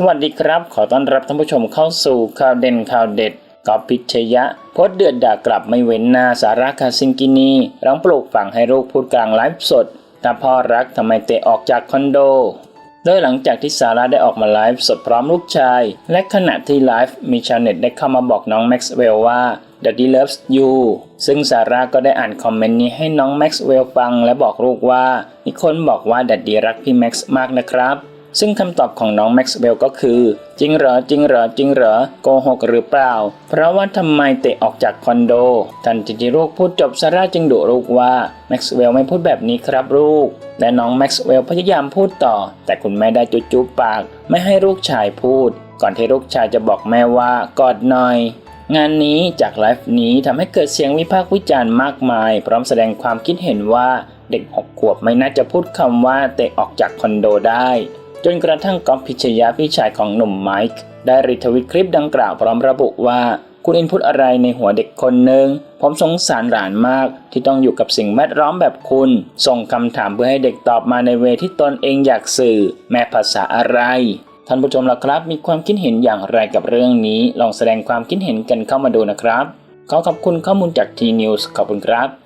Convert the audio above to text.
สวัสดีครับ ขอต้อนรับท่านผู้ชมเข้าสู่ข่าวเด่นข่าวเด็ดกอบพิชยะโพสเดือดด่ากลับไม่เว้นหน้าสาระคาซิงกินีร้องปลูกฝังให้ลูกพูดกลางไลฟ์สดถ้าพ่อรักทำไมเตะออกจากคอนโด โดยหลังจากที่ซาร่าได้ออกมาไลฟ์สดพร้อมลูกชาย และขณะที่ไลฟ์มีชาวเน็ตได้เข้ามาบอกน้องแม็กซ์เวลว่า Daddy loves you ซึ่งซาร่าก็ได้อ่านคอมเมนต์นี้ให้น้องแม็กซ์เวลฟังและบอกลูกว่า มีคนบอกว่าดัดดีรักพี่แม็กซ์มากนะครับ ซึ่งคำตอบของน้องแม็กซ์เวลก็คือ จริงเหรอจริงเหรอจริงเหรอโกหกหรือเปล่า เพราะว่าทำไมเตะออกจากคอนโด ทันทีที่ลูกพูดจบซาร่าจึงดุลูกว่าแม็กซ์เวลไม่พูดแบบนี้ครับลูก และน้องแม็กซ์เวลพยายามพูดต่อ แต่คุณแม่ได้จุจุบปาก ไม่ให้ลูกชายพูด ก่อนที่ลูกชายจะบอกแม่ว่ากอดหน่อยงานนี้จากไลฟ์นี้ทำให้เกิดเสียงวิพากษ์วิจารณ์มากมาย พร้อมแสดงความคิดเห็นว่าเด็กหกขวบไม่น่าจะพูดคำว่าเตะออกจากคอนโดได้ จนกระทั่งก๊อฟพิชยะพี่ชายของหนุ่มไมค์ได้รีทวิตคลิปดังกล่าวพร้อมระบุว่า คุณอินพุตอะไรในหัวเด็กคนหนึ่งผมสงสารหลานมาก ที่ต้องอยู่กับสิ่งแวดล้อมแบบคุณ ส่งคำถามเพื่อให้เด็กตอบมาในเวที่ตนเองอยากสื่อ แม่ภาษาอะไรท่านผู้ชมล่ะครับ มีความคิดเห็นอย่างไรกับเรื่องนี้ ลองแสดงความคิดเห็นกันเข้ามาดูนะครับ ขอขอบคุณข้อมูลจากทีนิวส์ขอบคุณครับ